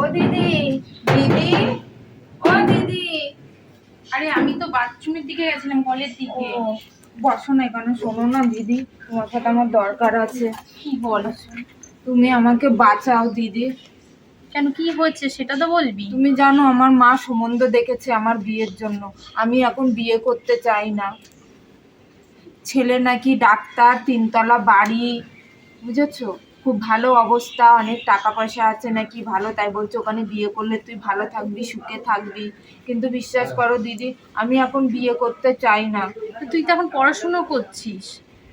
ও দিদি দিদি ও দিদি। আরে আমি তো বাথরুমের দিকে গেছিলাম কলের দিকে। বসো না এখানে শোনো না দিদি তোমার সাথে আমার দরকার আছে। কি বল? তুমি আমাকে বাঁচাও দিদি। কেন কি হচ্ছে সেটা তো বলবি। তুমি জানো আমার মা সম্বন্ধ দেখেছে আমার বিয়ের জন্য। আমি এখন বিয়ে করতে চাই না। ছেলে নাকি ডাক্তার তিনতলা বাড়ি বুঝেছ? খুব ভালো অবস্থা, অনেক টাকা পয়সা আছে নাকি ভালো, তাই বলছে ওখানে বিয়ে করলে তুই ভালো থাকবি, সুখে থাকবি। কিন্তু বিশ্বাস করো দিদি, আমি এখন বিয়ে করতে চাই না। তুই তো এখন পড়াশুনো করছিস।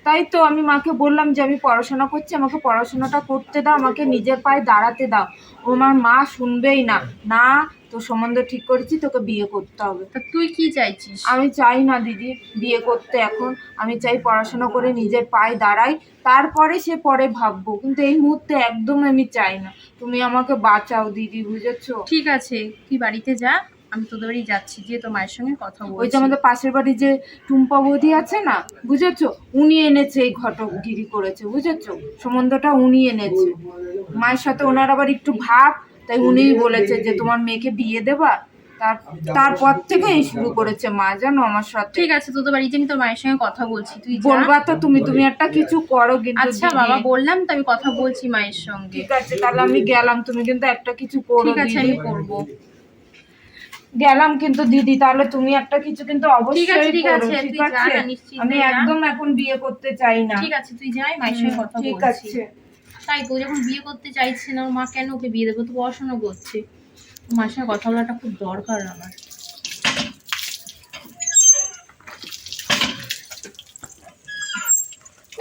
তাই তো আমি মাকে বললাম যে আমি পড়াশোনা করছি আমাকে পড়াশোনাটা করতে দাও আমাকে নিজের পায়ে দাঁড়াতে দাও। ও আমার মা শুনবেই না। না তো সম্বন্ধ ঠিক করেছি তোকে বিয়ে করতে হবে। তা তুই কি চাইছিস? আমি চাই না দিদি বিয়ে করতে এখন। আমি চাই পড়াশোনা করে নিজের পায়ে দাঁড়াই। তারপরে সে পরে ভাববো কিন্তু এই মুহূর্তে একদম আমি চাই না। তুমি আমাকে বাঁচাও দিদি বুঝেছ? ঠিক আছে তুই বাড়িতে যা। আমি তোদের বাড়ি যাচ্ছি যে তোর মায়ের সঙ্গে কথা বলছি ওই যে আমাদের পাশের বাড়ি যে টুম্পা বৌদি আছে না বুঝেছ? উনি এনেছে এই ঘটকগিরি করেছে বুঝেছ? সম্বন্ধটা উনি এনেছে। মায়ের সাথে ওনার আবার একটু ভাব তাই উনিই বলেছে যে তোমার মেয়েকে বিয়ে দেবা। তার তারপর থেকে এই শুরু করেছে মা জানো আমার সাথে। ঠিক আছে তোদের বাড়িতে আমি তোর মায়ের সঙ্গে কথা বলছি তুই যা। বলবা তো তুমি তুমি একটা কিছু করো কিন্তু আচ্ছা দিদি। বাবা বললাম তো আমি কথা বলছি মায়ের সঙ্গে। ঠিক আছে তাহলে আমি গেলাম তুমি কিন্তু একটা কিছু করো ঠিক আছে দিদি আমি করব। গেলাম কিন্তু দিদি তাহলে তুমি একটা কিছু কিন্তু অবশ্যই ঠিক আছে, ঠিক আছে? আমি একদম এখন বিয়ে করতে চাই না। ঠিক আছে তুই যাই মায়ের সঙ্গে কথা ঠিক আছে। তাই তো যখন বিয়ে করতে চাইছে না মা কেন ওকে বিয়ে দেবো? তো পড়াশোনা করছে। মার সঙ্গে কথা বলাটা খুব দরকার আমার।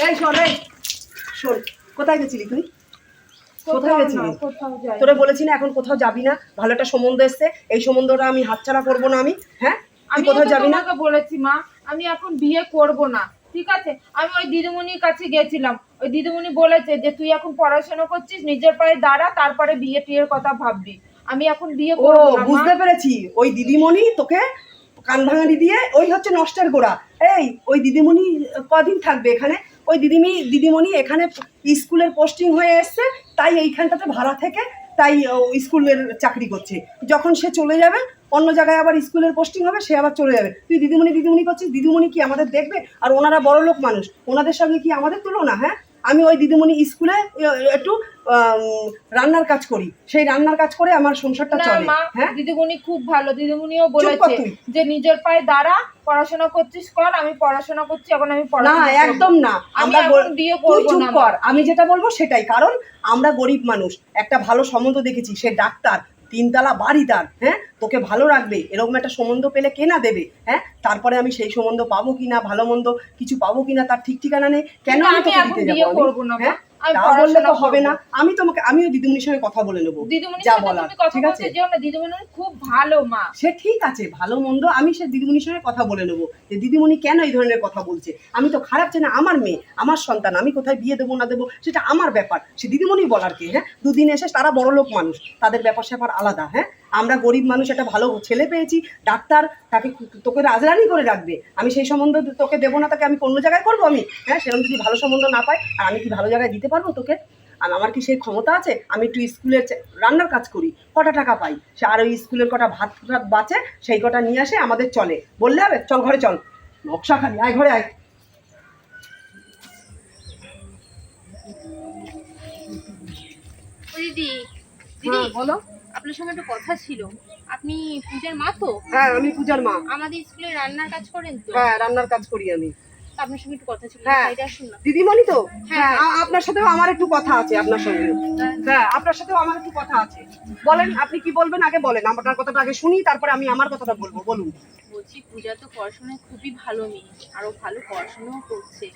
এই শোন এই শোন কোথায় গেছিলি তুই? কোথাও গেছিলি? তোরে বলেছি না এখন কোথাও যাবি না। ভালো একটা সম্বন্ধ এসছে। এই সম্বন্ধটা আমি হাতছাড়া করব না আমি হ্যাঁ? আমি কোথাও যাবি না? বলেছি মা আমি এখন বিয়ে করব না ঠিক আছে? আমি ওই দিদিমণির কাছে গেছিলাম। ওই দিদিমণি বলেছে যে তুই এখন পড়াশোনা করছিস নিজের পায়ে দাঁড়া তারপরে বিয়ে টিয়ের কথা ভাববি। আমি এখন বিয়ে করব না বুঝতে পেরেছি। ওই দিদিমণি তোকে কান ভাঙানি দিয়ে ওই হচ্ছে নষ্টের গোড়া। এই ওই দিদিমণি কদিন থাকবে এখানে? ওই দিদিমি, দিদিমণি এখানে স্কুলের পোস্টিং হয়ে এসছে, তাই এইখানটাতে ভাড়া থেকে তাই স্কুলের চাকরি করছে। যখন সে চলে যাবে, অন্য জায়গায় আবার স্কুলের পোস্টিং হবে, সে আবার চলে যাবে। তুই দিদিমণি দিদিমণি করছিস? দিদিমণি কি আমাদের দেখবে? আর ওনারা বড় লোক মানুষ। ওনাদের সঙ্গে কি আমাদের তুলনা হ্যাঁ? আমি ওই দিদিমণি স্কুলে একটু রান্নার কাজ করি। সেই রান্নার কাজ করে আমার সংসারটা চলে। হ্যাঁ? দিদিমণি খুব ভালো। দিদিমণিও বলেছে যে নিজের পায়ে দাঁড়া পড়াশোনা করছিস কর আমি পড়াশোনা করছি এখন আমি না একদম না। আমরা বিয়ে তুই চুপ না কর। আমি যেটা বলব সেটাই। কারণ আমরা গরিব মানুষ। একটা ভালো সম্বন্ধ দেখেছি। সে ডাক্তার। তিনতলা বাড়ি তার হ্যাঁ? তোকে ভালো রাখবে। এরকম একটা সম্বন্ধ পেলে কে না দেবে হ্যাঁ? তারপরে আমি সেই সম্বন্ধ পাবো কিনা ভালো মন্দ কিছু পাবো কিনা তার ঠিক ঠিকানা নেই। কেন আমি তোকে দিতে যাব করব না হ্যাঁ? তা বললে তো হবে না। আমি তোমাকে আমিও দিদিমণির সঙ্গে কথা বলে নেব। যা বলার ঠিক আছে? দিদিমণি খুব ভালো মা। সে ঠিক আছে ভালো মন্দ। আমি সে দিদিমণির সঙ্গে কথা বলে নেব যে দিদিমণি কেন এই ধরনের কথা বলছে? আমি তো খারাপ চাই না আমার মেয়ে আমার সন্তান আমি কোথায় বিয়ে দেবো না দেবো সেটা আমার ব্যাপার। সে দিদিমণি বলার কি হ্যাঁ? দুদিন এসে তারা বড় লোক মানুষ। তাদের ব্যাপার স্যাপার আলাদা হ্যাঁ? আমরা গরিব মানুষ একটা ভালো ছেলে পেয়েছি ডাক্তার তাকে তোকে রাজরানি করে রাখবে। আমি সেই সম্বন্ধ তোকে দেবো না তাকে আমি অন্য জায়গায় করব আমি? হ্যাঁ সেরকম যদি ভালো সম্বন্ধ না পাই আর আমি কি ভালো জায়গায় দিতে পারব তোকে? আর আমার কি সেই ক্ষমতা আছে? আমি একটু স্কুলের রান্নার কাজ করি কটা টাকা পাই? সে আর ওই স্কুলের কটা ভাত ভাত বাঁচে সেই কটা নিয়ে আসে আমাদের চলে। বললে হবে চল ঘরে চল। নকশা খালি আয় ঘরে আয়। দিদি দিদি হ্যাঁ বলো। আপনার সঙ্গে একটু কথা ছিল। আপনি পূজার মা তো? হ্যাঁ আমি পূজার মা। আমাদের স্কুলে রান্নার কাজ করেন তো? হ্যাঁ রান্নার কাজ করি আমি। আপনার সঙ্গে একটু কথা ছিল হ্যাঁ। দিদিমণি তো? হ্যাঁ। হ্যাঁ আপনার সাথেও আমার একটু কথা আছে আপনার সঙ্গে। হ্যাঁ আপনার সাথেও আমার একটু কথা আছে। বলেন আপনি কি বলবেন? আগে বলেন আপনার কথাটা আগে শুনি তারপরে আমি আমার কথাটা বলব বলুন। বলছি পূজা তো পড়াশোনায় খুবই ভালো মেয়ে আরও ভালো পড়াশোনাও করছে।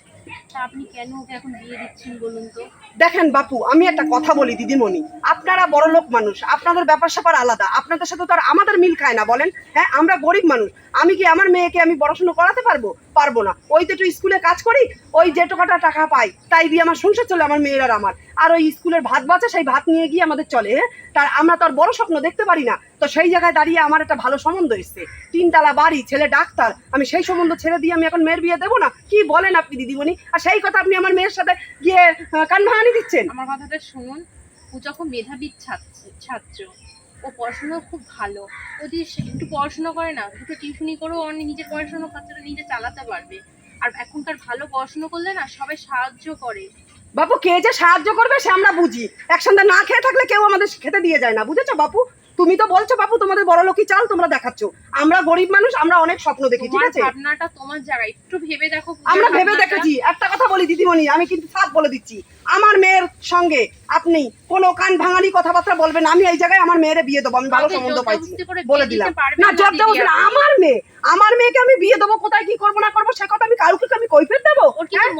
দেখেন বাপু, আমি একটা কথা বলি দিদিমণি। আপনারা বড় লোক মানুষ, আপনাদের ব্যাপার স্যাপার আলাদা। আপনাদের সাথে তো আর আমাদের মিল খায় না, বলেন? হ্যাঁ আমরা গরিব মানুষ। আমি কি আমার মেয়েকে আমি পড়াশুনো করাতে পারব? পারব না। ওই তো একটু স্কুলে কাজ করি ওই যে টাকাটা টাকা পাই তাই দিয়ে আমার সংসার চলে আমার মেয়ের আমার। আর ওই স্কুলের ভাত বাঁচে সেই ভাত নিয়ে গিয়ে আমাদের চলে হ্যাঁ? তার আমরা তো আর বড় স্বপ্ন দেখতে পারি না। তো সেই জায়গায় দাঁড়িয়ে আমার একটা ভালো সম্বন্ধ এসছে। তিনতলা বাড়ি ছেলে ডাক্তার আমি সেই সম্বন্ধ ছেড়ে দিয়ে আমি এখন মেয়ের বিয়ে দেবো না? কি বলেন আপনি দিদিমণি? আর সেই কথা আপনি আমার মেয়ের সাথে গিয়ে আহ, কান ভাঙানি দিচ্ছেন? আমার কথাটা শুনুন। পূজা খুব মেধাবী ছাত্র ছাত্র ও পড়াশোনা খুব ভালো। ও যদি একটু পড়াশোনা করে না, দুটো টিউশনি করেও অনেক নিজের পড়াশোনা খরচাটা নিজে চালাতে পারবে। আর এখনকার ভালো পড়াশোনা করলে না সবাই সাহায্য করে। বাপু, কে যে সাহায্য করবে সে আমরা বুঝি। একসঙ্গে না খেয়ে থাকলে কেউ আমাদের খেতে দিয়ে যায় না, বুঝেছ বাপু? তুমি তো বলছো, বাপু, তোমাদের বড় লোকই চাল, তোমরা দেখাচ্ছ। আমরা গরিব মানুষ আমরা অনেক স্বপ্ন দেখি ঠিক আছে? ভাবনাটা তোমার জায়গায় একটু ভেবে দেখো আমরা ভেবে দেখেছি। একটা কথা বলি দিদিমণি আমি কিন্তু সাফ বলে দিচ্ছি। আমার মেয়ের সঙ্গে আপনি কোনো কান ভাঙানি কথাবার্তা বলবেন আমি এই জায়গায় আমার মেয়েরে বিয়ে দেবো আমি ভালো সম্বন্ধ পাইছি। বলে দিলাম। না না জোর না, আমার মেয়ে আমার মেয়েকে আমি বিয়ে দেবো কোথায় কি করব না করব সে কথা আমি কাউকে কি আমি কৈফের দেবো?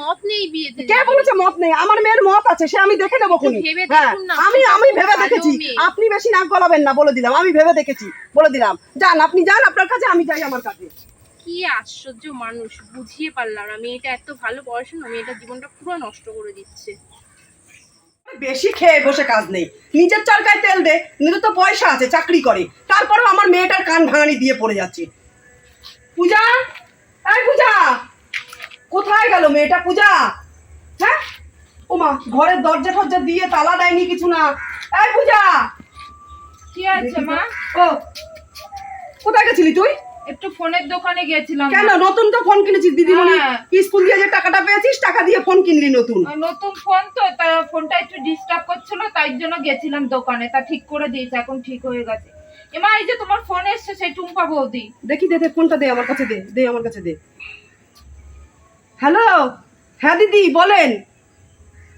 মত নেই বিয়েতে কে বলেছে মত নেই? আমার মেয়ের মত আছে সে আমি দেখে নেব খুনি। হ্যাঁ আমি আমি ভেবে দেখেছি। আপনি বেশি নাক গলাবেন না বলে দিলাম আমি ভেবে দেখেছি বলে দিলাম। যান আপনি যান আপনার কাছে আমি যাই আমার কাছে। কি আশ্চর্য মানুষ বুঝিয়ে পারলাম না। মেয়েটা এত ভালো পড়াশোনা মেয়েটার জীবনটা পুরো নষ্ট করে দিচ্ছে। বেশি খেয়ে বসে কাজ নেই। নিজের চরকায় তেল দে নিজের তো পয়সা আছে চাকরি করে। তারপরেও আমার মেয়েটার কান ভাঙানি দিয়ে পড়ে যাচ্ছে। পূজা? এই পূজা! কোথায় গেল মেয়েটা পূজা? হ্যাঁ? ওমা ঘরের দরজা টরজা দিয়ে তালা দেয়নি কিছু না। এই পূজা! কি আছে মা? ও কোথায় গেছিলি তুই? একটু ফোনের দোকানে গেছিলাম কেন? নতুন তো ফোন কিনেছিস দিদিমণি। হ্যাঁ। স্কুল দিয়ে যে টাকাটা পেয়েছিস টাকা দিয়ে ফোন কিনলি নতুন। নতুন ফোন তো তা ফোনটা একটু ডিস্টার্ব করছিল তাই জন্য গেছিলাম দোকানে। তা ঠিক করে দিয়েছে এখন ঠিক হয়ে গেছে। এমা এই যে তোমার ফোন এসছে সেই টুম্পা বৌদি। দেখি দে দে ফোনটা দে আমার কাছে দে দে আমার কাছে দে। হ্যালো? হ্যাঁ দিদি বলেন।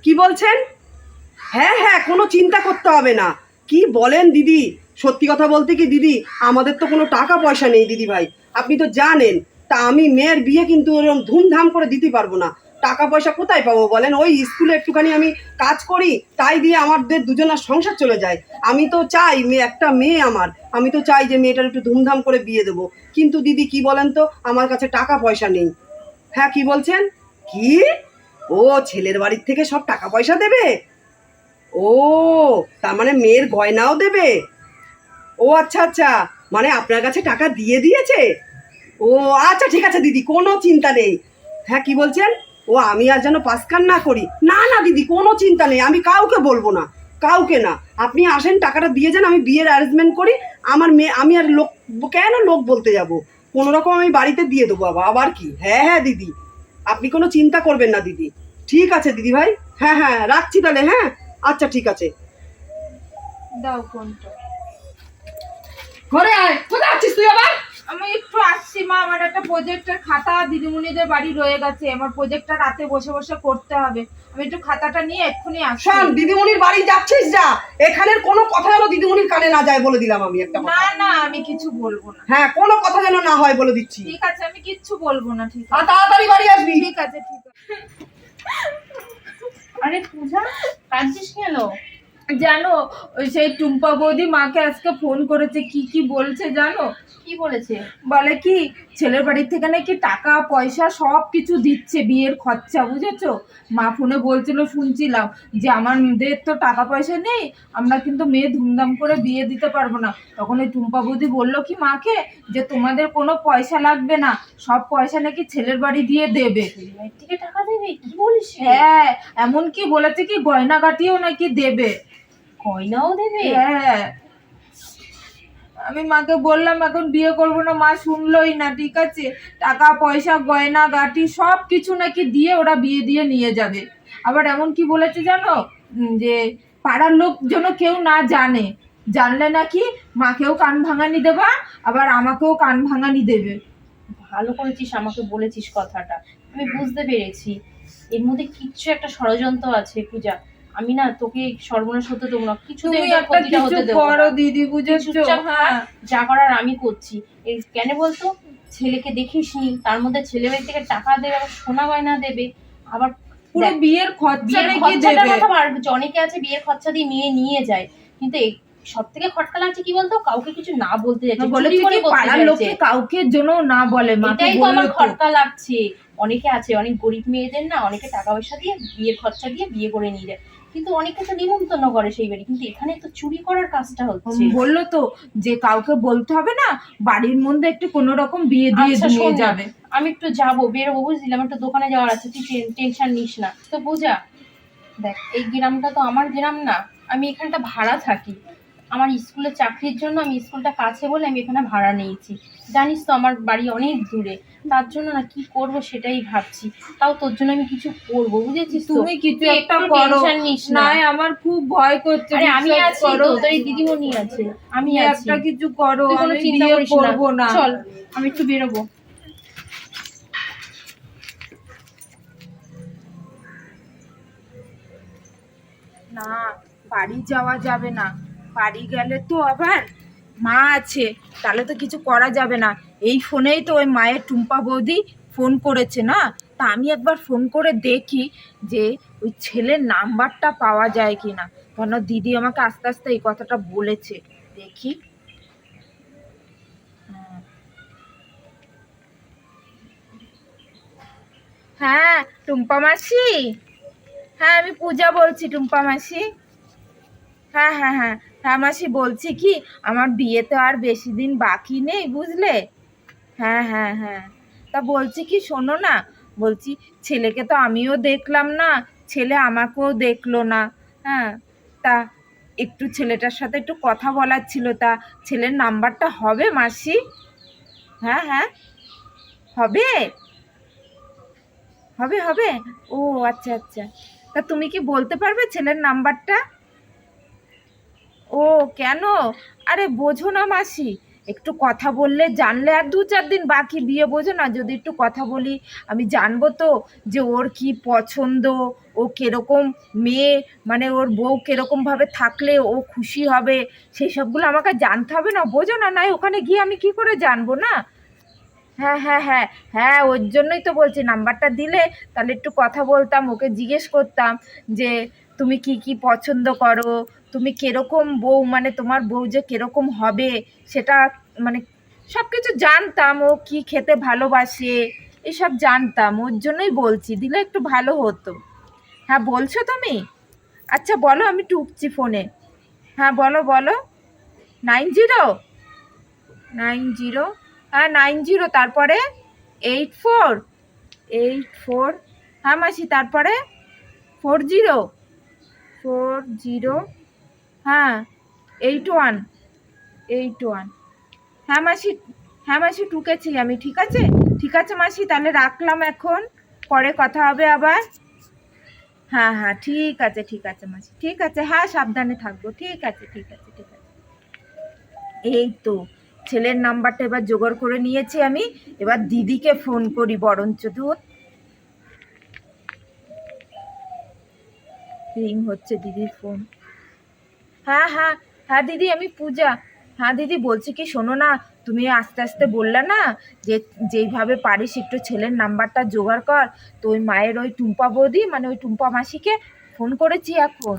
কি বলছেন? হ্যাঁ হ্যাঁ কোনো চিন্তা করতে হবে না। কি বলেন দিদি? সত্যি কথা বলতে কি, দিদি, আমাদের তো কোনো টাকা পয়সা নেই, দিদি ভাই। আপনি তো জানেন, তা আমি মেয়ের বিয়ে কিন্তু ওরকম ধুমধাম করে দিতে পারব না। টাকা পয়সা কোথায় পাবো বলেন? ওই স্কুলে একটুখানি আমি কাজ করি, তাই দিয়ে আমাদের দুজনের সংসার চলে যায়। আমি তো চাই মেয়ে, একটা মেয়ে আমার, আমি তো চাই যে মেয়েটার একটু ধুমধাম করে বিয়ে দেবো। কিন্তু দিদি, কি বলেন তো, আমার কাছে টাকা পয়সা নেই। হ্যাঁ কি বলছেন? কি? ও ছেলের বাড়ির থেকে সব টাকা পয়সা দেবে? ও, তার মানে মেয়ের গয়নাও দেবে? ও আচ্ছা আচ্ছা। মানে আপনার কাছে টাকা দিয়ে দিয়েছে? ও আচ্ছা ঠিক আছে দিদি, কোনো চিন্তা নেই। হ্যাঁ কি বলছেন? ও, আমি আর যেন পাসকান না করি। না না দিদি, কোনো চিন্তা নেই, আমি কাউকে বলব না, কাউকে না। আপনি আসেন, টাকাটা দিয়ে যান, আমি বিয়ের অ্যারেঞ্জমেন্ট করি, আমার মেয়ে, আমি আর লোক, কেন লোক বলতে যাব? কোনো রকম আমি বাড়িতে দিয়ে দেবো আবার আবার কি? হ্যাঁ হ্যাঁ দিদি, আপনি কোনো চিন্তা করবেন না দিদি। ঠিক আছে দিদি ভাই হ্যাঁ হ্যাঁ রাখছি তাহলে হ্যাঁ? আচ্ছা ঠিক আছে। দাও ফোনটা। ঘরে আয়। কোথায় আছিস তুই আবার? আমি একটু আসছি মা। আমার একটা প্রজেক্টের খাতা দিদিমণিদের বাড়ি রয়ে গেছে। আমার প্রজেক্টটা রাতে বসে বসে করতে হবে। আমি একটু খাতাটা নিয়ে এক্ষুনি আসছি। শোন দিদিমণির বাড়ি যাচ্ছিস যা। এখানের কোনো কথা যেন দিদিমণির কানে না যায় বলে দিলাম আমি একটা না না আমি কিছু বলব না। হ্যাঁ কোনো কথা যেন না হয় বলে দিচ্ছি। ঠিক আছে আমি কিচ্ছু বলব না ঠিক আছে। তাড়াতাড়ি বাড়ি আসবি। ঠিক আছে ঠিক আছে। আরে পূজা কাঁদছিস কেন জানো ওই সেই টুম্পা বৌদি মাকে আজকে ফোন করেছে কি কি বলছে জানো? কি বলেছে? বলে কি ছেলের বাড়ির থেকে নাকি টাকা পয়সা সব কিছু দিচ্ছে বিয়ের খরচা বুঝেছ? মা ফোনে বলছিল শুনছিলাম যে আমাদের তো টাকা পয়সা নেই আমরা কিন্তু মেয়ে ধুমধাম করে বিয়ে দিতে পারব না। তখন ওই টুম্পা বৌদি বলল কি মাকে যে তোমাদের কোনো পয়সা লাগবে না সব পয়সা নাকি ছেলের বাড়ি দিয়ে দেবে। বাড়ির থেকে টাকা দেবে? কি বলিস হ্যাঁ এমন কি বলেছে কি গয়নাগাটিও নাকি দেবে। গয়নাও দেবে? হ্যাঁ। আমি মাকে বললাম এখন বিয়ে করব না। মা শুনলোই না ঠিক আছে? টাকা পয়সা গয়না গাটি সব কিছু নাকি দিয়ে ওরা বিয়ে দিয়ে নিয়ে যাবে। আবার এমন কি বলেছে জানো? যে পাড়ার লোক যেন কেউ না জানে। জানলে নাকি মাকেও কান ভাঙানি দেবা আবার আমাকেও কান ভাঙানি দেবে। ভালো করেছিস আমাকে বলেছিস কথাটা। আমি বুঝতে পেরেছি। এর মধ্যে কিচ্ছু একটা ষড়যন্ত্র আছে পূজা। আমি না তোকে সর্বনাশ হতে দেবো না। কিছু দিদি বুঝেছ? হ্যাঁ। থাক, যা করার আমি করছি। কেন বলতো? ছেলেকে দেখিস নি তার মধ্যে ছেলে বাড়ি থেকে টাকা দেবে আবার সোনা গয়না দেবে আবার পুরো বিয়ের খরচা অনেকে আছে বিয়ের খরচা দিয়ে মেয়ে নিয়ে যায় কিন্তু সব থেকে খটকা লাগছে কি বলতো? কাউকে কিছু না বলতে যাচ্ছে বলে কি পাড়ার যাচ্ছে। কাউকে যেন না বলে এটাই তো আমার। খটকা লাগছে। অনেকে আছে অনেক গরিব মেয়েদের না অনেকে টাকা পয়সা দিয়ে বিয়ের খরচা দিয়ে বিয়ে করে নিয়ে যায়। কিন্তু অনেকে তো নিমন্ত্রণ করে সেই বাড়ি। কিন্তু এখানে তো চুরি করার কাজটা হচ্ছে। বলল তো যে কাউকে বলতে হবে না বাড়ির মধ্যে একটু কোনো রকম বিয়ে দিয়ে আচ্ছা, দিয়ে যাবে। আমি একটু যাব বেরোবো বুঝলি আমার একটু দোকানে যাওয়ার আছে তুই টেনশন নিস না। তো পূজা দেখ এই গ্রামটা তো আমার গ্রাম না আমি এখানটা ভাড়া থাকি। আমার স্কুলে চাকরির জন্য আমি স্কুলটা কাছে বলে আমি এখানে ভাড়া নিয়েছি। জানিস তো আমার বাড়ি অনেক দূরে তার জন্য না কি করব সেটাই ভাবছি। তাও তোর জন্য আমি কিছু করব বুঝেছিস তুমি কিছু একটা করো। না। আমার খুব ভয় করছে আরে আমি আছি তো তোর দিদিমণি আছে আমি আছি। একটা কিছু করো কোনো আমি চিন্তা করব না। চল আমি একটু বেরোবো। না বাড়ি যাওয়া যাবে না। বাড়ি গেলে তো আবার মা আছে, তাহলে তো কিছু করা যাবে না। এই ফোনেই তো ওই মায়ের টুম্পা বৌদি ফোন করেছে না? তা আমি একবার ফোন করে দেখি যে ওই ছেলের নাম্বারটা পাওয়া যায় কি না কেন দিদি আমাকে আস্তে আস্তে এই কথাটা বলেছে। দেখি। হ্যাঁ। টুম্পা মাসি? হ্যাঁ আমি পূজা বলছি, টুম্পা মাসি। হ্যাঁ হ্যাঁ হ্যাঁ। হ্যাঁ মাসি, বলছি কি, আমার বিয়ে তো আর বেশি দিন বাকি নেই, বুঝলে? হ্যাঁ হ্যাঁ হ্যাঁ। তা বলছি কি, শোনো না, বলছি ছেলেকে তো আমিও দেখলাম না, ছেলে আমাকেও দেখল না হ্যাঁ। তা একটু ছেলেটার সাথে একটু কথা বলার ছিল, তা ছেলের নাম্বারটা হবে, মাসি? হ্যাঁ হ্যাঁ। হবে? হবে হবে? ও আচ্ছা আচ্ছা। তা তুমি কি বলতে পারবে ছেলের নাম্বারটা? ও, কেন? আরে বোঝো না মাসি, একটু কথা বললে জানলে আর দু চার দিন বাকি, বিয়ে বোঝো না, যদি একটু কথা বলি, আমি জানব তো যে ওর কি পছন্দ, ও কীরকম মেয়ে মানে ওর বউ কিরকমভাবে থাকলে ও খুশি হবে, সেই সবগুলো আমাকে জানতে হবে না, বোঝো না, নাই ওখানে গিয়ে আমি কি করে জানব না? হ্যাঁ হ্যাঁ হ্যাঁ হ্যাঁ ওর জন্যই তো বলছি, নাম্বারটা দিলে তাহলে একটু কথা বলতাম, ওকে জিজ্ঞেস করতাম যে তুমি কি কি পছন্দ করো? তুমি কীরকম বউ? মানে তোমার বউ যে কীরকম হবে সেটা মানে সব কিছু জানতাম, ও কি খেতে ভালোবাসে, এসব জানতাম, ওর জন্যই বলছি, দিলে একটু ভালো হতো। হ্যাঁ বলছো তুমি? আচ্ছা বলো, আমি টুকছি ফোনে। হ্যাঁ বলো বলো। Nine zero? Nine zero? হ্যাঁ নাইন জিরো, তারপরে এইট ফোর? Eight four? হ্যাঁ মাসি, তারপরে ফোর জিরো? ফোর জিরো হ্যাঁ এইট ওয়ান এইট ওয়ান হ্যাঁ মাসি হ্যাঁ মাসি টুকেছি আমি, ঠিক আছে? ঠিক আছে মাসি, তাহলে রাখলাম এখন। পরে কথা হবে আবার। হ্যাঁ হ্যাঁ ঠিক আছে ঠিক আছে মাসি, ঠিক আছে। হ্যাঁ সাবধানে থাকব। ঠিক আছে ঠিক আছে ঠিক আছে। এই তো, ছেলের নাম্বারটা এবার জোগাড় করে নিয়েছি আমি। এবার দিদিকে ফোন করি বরঞ্চ, ধুর। রিং হচ্ছে দিদির ফোন হ্যাঁ হ্যাঁ হ্যাঁ দিদি, আমি পূজা। হ্যাঁ দিদি, বলছি কি শোনো না, তুমি আস্তে আস্তে বললে না যে যেইভাবে পারিস একটু ছেলের নাম্বারটা জোগাড় কর। তো ওই মায়ের ওই টুম্পা বৌদি মানে ওই টুম্পা মাসিকে ফোন করেছি এখন।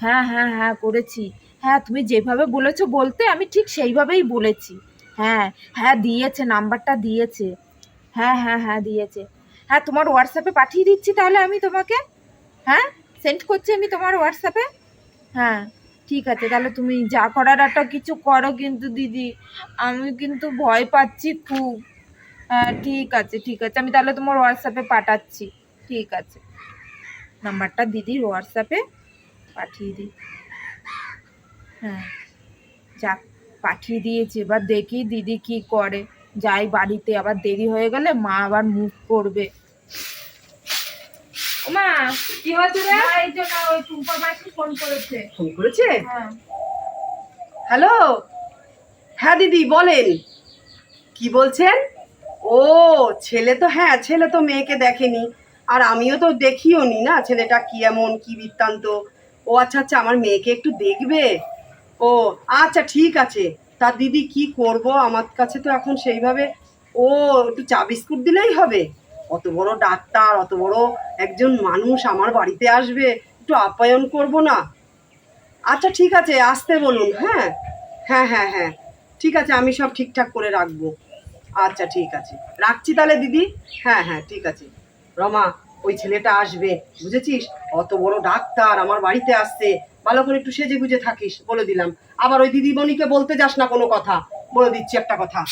হ্যাঁ হ্যাঁ হ্যাঁ করেছি। হ্যাঁ তুমি যেভাবে বলেছ বলতে আমি ঠিক সেইভাবেই বলেছি। হ্যাঁ হ্যাঁ দিয়েছে, নাম্বারটা দিয়েছে। হ্যাঁ হ্যাঁ হ্যাঁ দিয়েছে। হ্যাঁ তোমার হোয়াটসঅ্যাপে পাঠিয়ে দিচ্ছি তাহলে আমি তোমাকে। হ্যাঁ? সেন্ড করছি আমি তোমার হোয়াটসঅ্যাপে হ্যাঁ ঠিক আছে, তাহলে তুমি যা করার একটা কিছু করো কিন্তু দিদি, আমি কিন্তু ভয় পাচ্ছি খুব। হ্যাঁ ঠিক আছে ঠিক আছে, আমি তাহলে তোমার হোয়াটসঅ্যাপে পাঠাচ্ছি, ঠিক আছে। নাম্বারটা দিদির হোয়াটসঅ্যাপে পাঠিয়ে দিই হ্যাঁ যাক, পাঠিয়ে দিয়েছি, এবার দেখি দিদি কি করে। যাই বাড়িতে, আবার দেরি হয়ে গেলে মা আবার মুখ করবে। মা কি হয়েছে রে? এই জন্য ওই টুম্পা মাসি ফোন করেছে। ফোন করেছে? হ্যাঁ। হ্যালো? হ্যাঁ দিদি বলেন। কি বলছেন? ও ছেলে তো হ্যাঁ ছেলে তো মেয়েকে দেখেনি। আর আমিও তো দেখিও নি না ছেলেটা কি এমন কি বৃত্তান্ত। ও আচ্ছা আচ্ছা আমার মেয়েকে একটু দেখবে? ও আচ্ছা ঠিক আছে। তা দিদি কি করব? আমার কাছে তো এখন সেইভাবে ও একটু চা বিস্কুট দিলেই হবে। অত বড় ডাক্তার, অত বড় একজন মানুষ আমার বাড়িতে আসবে, একটু আপ্যায়ন করব না? আচ্ছা ঠিক আছে, আসতে বলুন হ্যাঁ? হ্যাঁ হ্যাঁ হ্যাঁ। ঠিক আছে, আমি সব ঠিকঠাক করে রাখব। আচ্ছা ঠিক আছে। রাখছি তাহলে, দিদি? হ্যাঁ হ্যাঁ ঠিক আছে। রমা, ওই ছেলেটা আসবে, বুঝেছিস? অত বড় ডাক্তার আমার বাড়িতে আসছে। ভালো করে একটু সেজে গুজে থাকিস, বলে দিলাম। আবার ওই দিদিমণিকে বলতে যাস না কোনো কথা। বলে দিচ্ছি একটা কথা।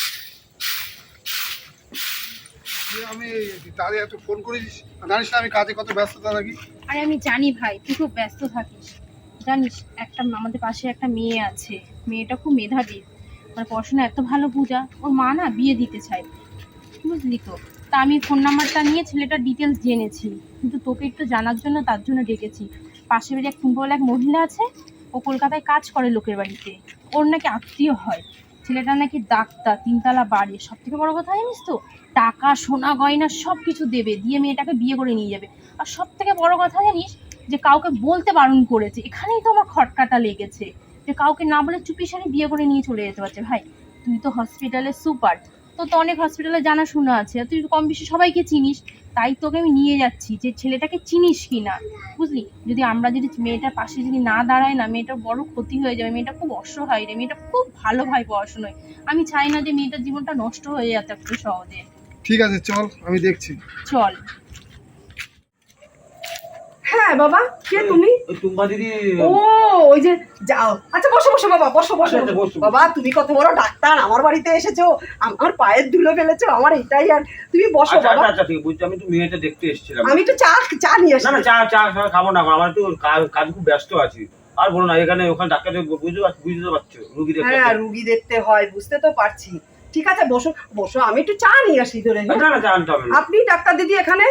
আমি তাহলে এত ফোন করিস জানিস না আমি কাজে কত ব্যস্ততা থাকি? আরে আমি জানি ভাই, তুই খুব ব্যস্ত থাকিস। জানিস, একটা আমাদের পাশে একটা মেয়ে আছে। মেয়েটা খুব মেধাবী। মানে পড়াশোনা এত ভালো পূজা ওর মা না বিয়ে দিতে চায়। বুঝলি তো? তা আমি ফোন নাম্বারটা নিয়ে ছেলেটার ডিটেলস জেনেছি। কিন্তু তোকে একটু জানার জন্য তার জন্য ডেকেছি। পাশে বাড়ি এক টুম্পল এক মহিলা আছে। ও কলকাতায় কাজ করে লোকের বাড়িতে। ওর নাকি আত্মীয় হয়। ছেলেটা নাকি ডাক্তার, তিনতলা বাড়ি। সব থেকে বড় কথা জানিস তো, টাকা, সোনা, গয়না সব কিছু দেবে, দিয়ে মেয়েটাকে বিয়ে করে নিয়ে যাবে। আর সব থেকে বড় কথা জানিস, যে কাউকে বলতে বারণ করেছে, এখানেই তো আমার খটকাটা লেগেছে। যে কাউকে না বলে চুপি সারে বিয়ে করে নিয়ে চলে যেতে পারছে। ভাই, তুই তো হসপিটালের সুপার তো তো অনেক হসপিটালে জানাশোনা আছে। তুই কম বেশি সবাইকে চিনিস তাই তোকে আমি নিয়ে যাচ্ছি যে ছেলেটাকে চিনিস কি না। বুঝলি? যদি আমরা যদি মেয়েটার পাশে যদি না দাঁড়াই না মেয়েটার বড় ক্ষতি হয়ে যাবে মেয়েটা খুব অসহায় রে মেয়েটা খুব ভালো ভাই পড়াশোনায় আমি চাই না যে মেয়েটার জীবনটা নষ্ট হয়ে যেত একটু সহজে। ঠিক আছে চল আমি দেখছি। চল। হ্যাঁ বাবা কে তুমি? টুম্পা দিদি ও ওই যে যাও। আচ্ছা বসো বসো বাবা বসো বসো। আচ্ছা, আচ্ছা, বসো। বাবা তুমি কত বড় ডাক্তার আমার বাড়িতে এসেছ আমার পায়ের ধুলো ফেলেছো আমার এটাই আর তুমি বসো আচ্ছা বাবা। আচ্ছা ঠিক বুঝছি আমি মেয়েটা দেখতে এসেছিলাম। আমি একটু চা চা নিয়ে আসি না না চা চা খাব না আমার কাজ- কাজ খুব ব্যস্ত আছি। আর বলো না এখানে ওখানে ডাক্তার বুঝতে পারছ বুঝতে পারছ রুগী দেখতে হ্যাঁ রুগী দেখতে হয় বুঝতে তো পারছি। ঠিক আছে বসো বসো আমি একটু চা নিয়ে আসি ধরে না না চা আনতে হবে আপনি ডাক্তার দিদি এখানে?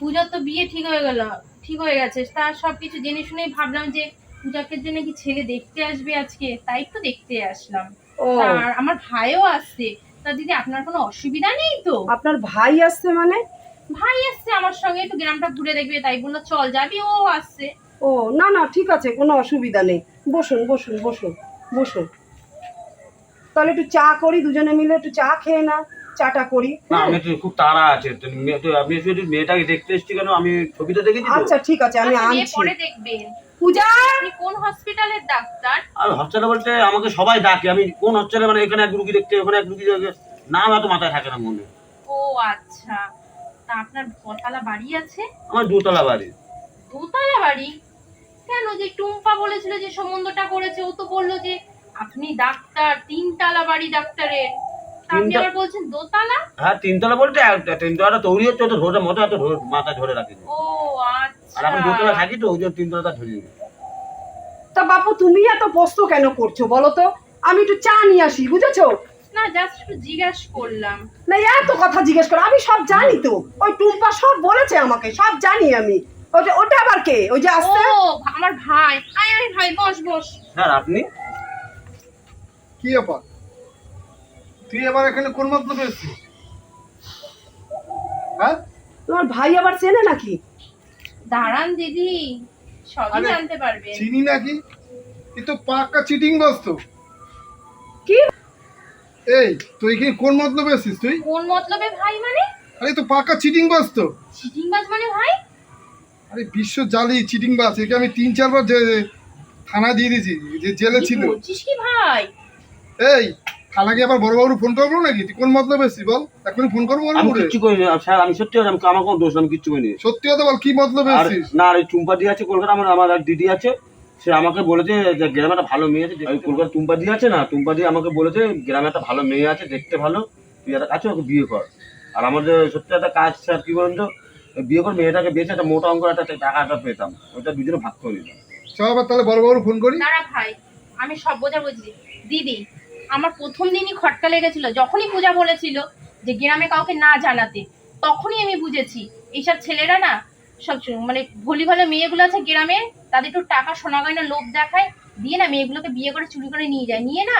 পূজার তো বিয়ে ঠিক হয়ে গেল ঠিক হয়ে গেছে। তার সব কিছু জেনে শুনেই ভাবলাম যে পূজাকে জন্য কি ছেলে দেখতে আসবে আজকে? তাই তো দেখতে আসলাম। আর আমার ভাইও আসছে। তা দিদি আপনার কোনো অসুবিধা নেই তো? আপনার ভাই আসছে মানে? ভাই আসছে আমার সঙ্গে একটু গ্রামটা ঘুরে দেখবে। তাই বলল চল যাবি ও আসছে। ও না না ঠিক আছে কোনো অসুবিধা নেই। বসুন বসুন বসুন বসুন। তাহলে একটু চা করি দুজনে মিলে একটু চা খেয়ে না চাটা করি। না হ্যাঁ? আমি খুব তাড়া আছে। আপনি শুধু মেয়েটাকে দেখতে এসেছি কেন আমি ছবিটা দেখেছি আচ্ছা ঠিক আছে আমি আচ্ছা, আনছি। পরে দেখবেন পূজা! আপনি কোন হসপিটালের ডাক্তার? আর হসপিটালে বলতে আমাকে সবাই ডাকে। আমি কোন হসপিটালে মানে এখানে এক রুগী দেখতে ওখানে এক রুগী দেখতে নাম এত মাথায় থাকে না মনে। ও আচ্ছা। তা আপনার কতলা বাড়ি আছে? আমার দুতলা বাড়ি। দোতলা বাড়ি? কেন যে টুম্পা বলেছিল যে সম্বন্ধটা করেছে ও তো বলল যে আপনি ডাক্তার তিনতলা বাড়ি ডাক্তারের। আপনি আবার বলছেন দোতলা? হ্যাঁ তিনতলা বলতে তিনতলাটা তৈরি হচ্ছে তো ধরে মতো এত মাথা ধরে রাখি। ও আর আমি দোতলা আচ্ছা থাকি তো ওই জন্য তিনতলাটা ধরি তা বাপু তুমি এত প্রশ্ন কেন করছ বলো তো? আমি একটু চা নিয়ে আসি বুঝেছ? না জাস্ট একটু জিজ্ঞাসা করলাম। না এত কথা জিজ্ঞেস করো আমি সব জানি তো। ওই টুম্পা সব বলেছে আমাকে সব জানি আমি। ওই যে ওটা আবার কে? ওই যে ও আমার ভাই। আয় আয় ভাই বস বস। স্যার আপনি? কি ব্যাপার? তুই এবার এখানে কোন মতলবে এসছিস হ্যাঁ? তোমার ভাই আবার চেনে নাকি? দাঁড়ান দিদি সবই জানতে পারবেন। চিনি নাকি? এ তো পাক্কা চিটিং বাস তো। কি? এই তুই কি কোন মতলবে এসছিস তুই? কোন মতলবে ভাই মানে? আরে তো পাক্কা চিটিং বাস তো। চিটিংবাজ মানে ভাই? আরে বিশ্ব জালি চিটিং বাস। একে আমি তিন চারবার যে থানা দিয়ে দিয়েছি যে জেলে ছিল। বলছিস কি ভাই? এই থানাকে আবার বড়বাবু ফোন করব নাকি? তুই কোন মতলবে এসছিস বল? এখনই ফোন করব বল আমি। কিচ্ছু করিনি স্যার আমি সত্যি আমি আমার কোনো দোষ আমি কিচ্ছু করিনি সত্যি কথা বল কি মতলবে এসছিস না আর এই টুম্পা দি আছে কলকাতা আমার আমার এক দিদি আছে। সে আমাকে বলেছে যে গ্রামে একটা ভালো মেয়ে আছে। ওই কলকাতা টুম্পা দি আছে না টুম্পা দি আমাকে বলেছে গ্রামে একটা ভালো মেয়ে আছে দেখতে ভালো। তুই একটা কাছে ওকে বিয়ে কর। আর আমাদের সত্যি একটা কাজ স্যার কি বলুন তো? বিয়ে কর মেয়েটাকে বেঁচে একটা মোটা অঙ্ক একটা টাকা একটা পেতাম। ওইটা দুজনে ভাগ করে নিতাম। চল আবার তাহলে বড়বাবু ফোন করি। দাঁড়া ভাই আমি সব বোঝা বুঝলি দিদি আমার প্রথম দিনই খটকা লেগেছিল, যখনই পূজা বলেছিল যে গ্রামে কাউকে না জানাতে, তখনই আমি বুঝেছি, এইসব ছেলেরা না সব মানে ভলি ভালো মেয়েগুলো আছে গ্রামে, তাদের একটু টাকা সোনা গয়না লোভ দেখায়, দিয়ে না মেয়েগুলোকে বিয়ে করে চুরি করে নিয়ে যায়। নিয়ে না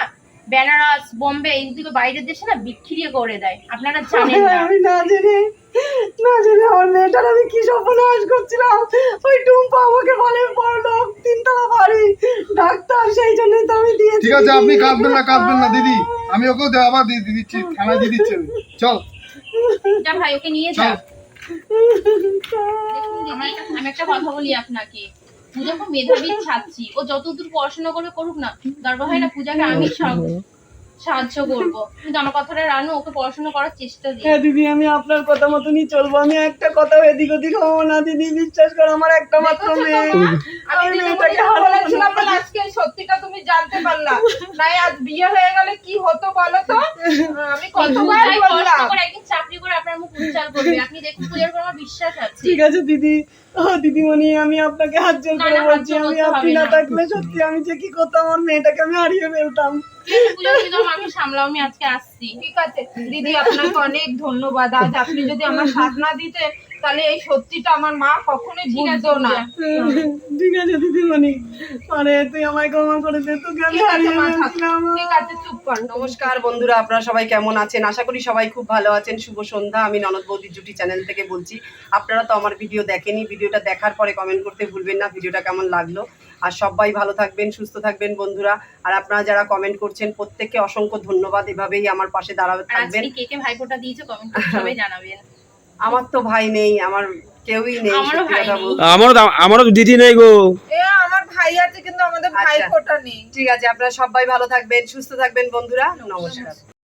বেনারস বোম্বে এইদিকে বাইরের দেশে না বিক্রি করে দেয়। আপনারা জানেন না। আমি না জেনে না জেনে আমার মেয়েটার আমি কি সর্বনাশ করছিলাম? ওই টুম্পা আমাকে বলে বড় লোক তিনতলা বাড়ি ডাক্তার সেই জন্য তো আমি দিয়েছি। ঠিক আছে আপনি কাঁদবেন না কাঁদবেন না দিদি। আমি ওকেও আবার দিয়ে দিয়ে দিচ্ছি থানায় দিয়ে দিচ্ছি চল। যা ভাই ওকে নিয়ে যা। চল আমি একটা কথা বলি আপনাকে। পূজা খুব মেধাবীর ছাত্রী ও যতদূর পড়াশোনা করবে করুক না দরকার হয় না পূজাকে আমি সাহায্য করব। কিন্তু আমার কথাটা রানু ওকে পড়াশোনা করার চেষ্টা দিই হ্যাঁ দিদি আমি আপনার কথা মতনই চলবো। আমি একটা কথা এদিক ওদিক হব না দিদি বিশ্বাস করো আমার একটা মাত্র মেয়ে। আমি মেয়েটাকে বলেছিলাম না। আজকে সত্যিটা তুমি জানতে পারলা। নাই আজ বিয়ে হয়ে গেলে কি হতো বলো তো? আমি কতবার বললাম। একদিন চাকরি করে আপনার মুখ উজ্জ্বল করবে। আপনি দেখুন পূজার উপর আমার বিশ্বাস আছে। ঠিক আছে দিদি। দিদিমণি আমি আপনাকে হাত জোর করে বলছি আমি আপনি না। থাকলে সত্যি আমি যে কি করতাম আমার মেয়েটাকে আমি হারিয়ে ফেলতাম। আমি সামলাও আমি আজকে আসছি। ঠিক আছে। দিদি আপনাকে অনেক ধন্যবাদ। আজ আপনি যদি আমার সাথ না দিতেন তাহলে এই সত্যিটা আমার মা কখনোই বুঝতো না। ঠিক আছে। দিদিমণি আরে তুই আমায় ক্ষমা করে দে তোকে আমি ঠিক আছে হারিয়ে ফেলছিলাম। ঠিক আছে চুপ কর। নমস্কার বন্ধুরা আপনারা সবাই কেমন আছেন? আশা করি সবাই খুব ভালো আছেন। শুভ সন্ধ্যা। আমি ননদ বৌদি জুটি চ্যানেল থেকে বলছি আপনারা তো আমার ভিডিও দেখেনি ভিডিওটা দেখার পরে কমেন্ট করতে ভুলবেন না। ভিডিওটা কেমন লাগল? আর সবাই ভালো থাকবেন সুস্থ থাকবেন বন্ধুরা। আর আপনারা যারা কমেন্ট করছেন প্রত্যেককে অসংখ্য ধন্যবাদ। এভাবেই আমার পাশে দাঁড়াবে থাকবেন। আজকে কে কে ভাইফোঁটা দিয়েছে কমেন্ট করে সবাই জানাবেন। আমার তো ভাই নেই আমার কেউই নেই আমারও ভাই নেই। আমারও আমারও দিদি নেই গো। এ আমার ভাই আছে কিন্তু আমাদের ভাই কোটা ফোটা নেই। ঠিক আছে আপনারা সবাই ভালো থাকবেন সুস্থ থাকবেন বন্ধুরা নমস্কার।